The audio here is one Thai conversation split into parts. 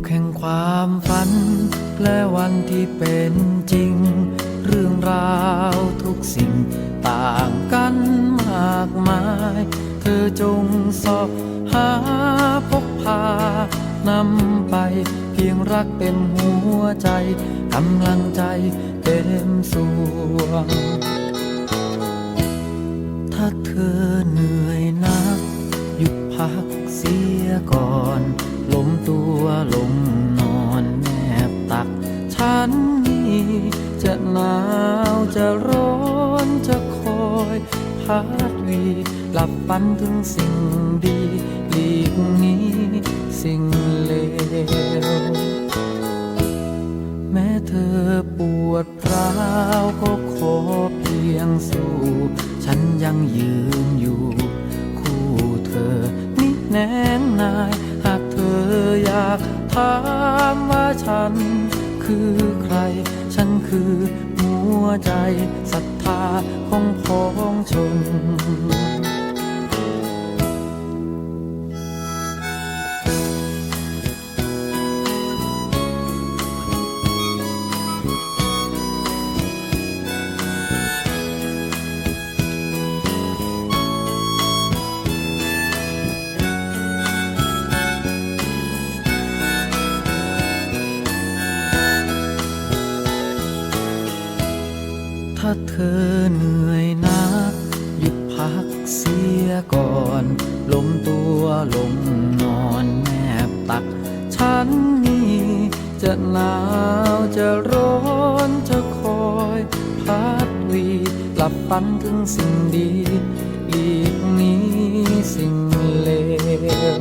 กแห่งความฝัน และวันที่เป็นจริง เรื่องราวทุกสิ่งต่างกันมากมาย เธอจงสอบหาพบพานำไปเพียงรักเต็มหัวใจกำลังใจเต็มส่วง เสียก่อนล้มตัวลงนอนแนบตัก ฉันนี่จะหนาวจะร้อนจะคอยพัดวีหลับฝันถึงสิ่งดีหลีกนี้สิ่งเลวแม้เธอปวด ถามว่าฉัน คือใคร ฉันคือหัวใจศรัทธาของพ้องชน ถ้าเธอเหนื่อยนัก หยุดพักเสียก่อนล้มตัวลงนอนแนบตัก ฉันนี่จะหนาวจะร้อนจะคอยพัดวีหลับฝันถึงสิ่งดีหลีกนี้สิ่งเลว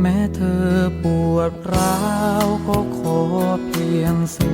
แม้เธอปวดร้าวก็ขอเพียงสู้